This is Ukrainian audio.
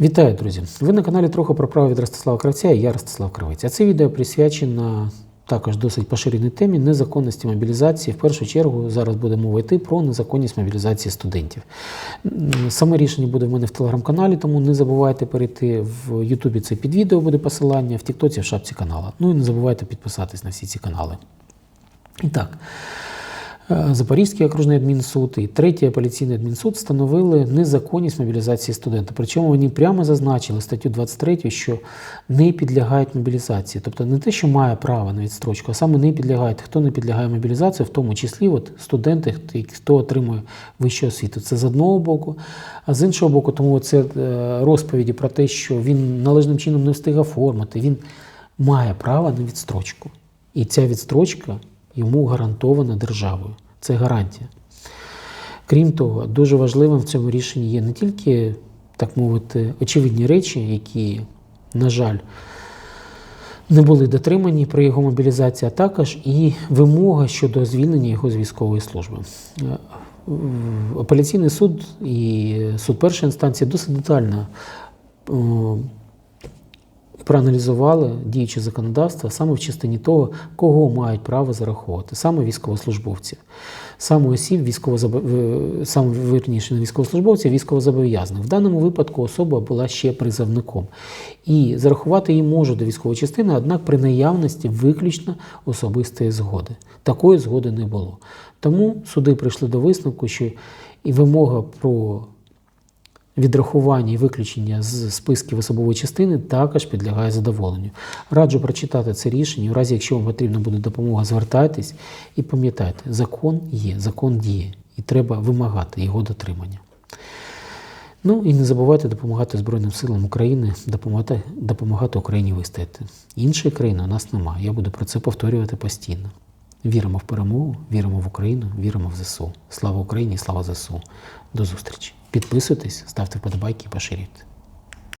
Вітаю, друзі! Ви на каналі трохи про право від Ростислава Кравця і я Ростислав Кравець. А це відео присвячено також досить поширеній темі незаконності мобілізації. В першу чергу зараз буде мова йти про незаконність мобілізації студентів. Саме рішення буде в мене в телеграм-каналі, тому не забувайте перейти в Ютубі. Це під відео буде посилання, в Тіктоці в шапці канала. Ну і не забувайте підписатись на всі ці канали. І так. Е, Запорізький окружний адмінсуд і третій апеляційний адмінсуд встановили незаконність мобілізації студента. Причому вони прямо зазначили статтю 23, що не підлягають мобілізації. Тобто не те, що має право на відстрочку, а саме не підлягають. Хто не підлягає мобілізації, в тому числі от студенти, хто- отримує вищу освіту. Це з одного боку. А з іншого боку, тому це е, розповіді про те, що він належним чином не встиг оформити. Він має право на відстрочку. І ця відстрочка йому гарантована державою. Це гарантія. Крім того, дуже важливим в цьому рішенні є не тільки, так мовити, очевидні речі, які, на жаль, не були дотримані при його мобілізації, а також і вимога щодо звільнення його з військової служби. Е, Апеляційний суд і суд першої інстанції досить детально е, проаналізували діюче законодавство саме в частині того, кого мають право зараховувати, саме військовослужбовців, саме осіб військовозаб... саме верніше не військовослужбовців, військовозобов'язаних. В даному випадку особа була ще призовником. І зарахувати її можуть до військової частини, однак при наявності виключно особистої згоди. Такої згоди не було. Тому суди прийшли до висновку, що і вимога про відрахування і виключення з списків особової частини також підлягає задоволенню. Раджу прочитати це рішення. У разі, якщо вам потрібна буде допомога, звертайтесь і пам'ятайте, закон є, закон діє, і треба вимагати його дотримання. Ну і не забувайте допомагати Збройним силам України, допомагати, допомагати Україні вистояти. Іншої країни у нас немає. Я буду про це повторювати постійно. Віримо в перемогу, віримо в Україну, віримо в ЗСУ. Слава Україні, слава ЗСУ. До зустрічі. Підписуйтесь, ставте вподобайки і поширюйте.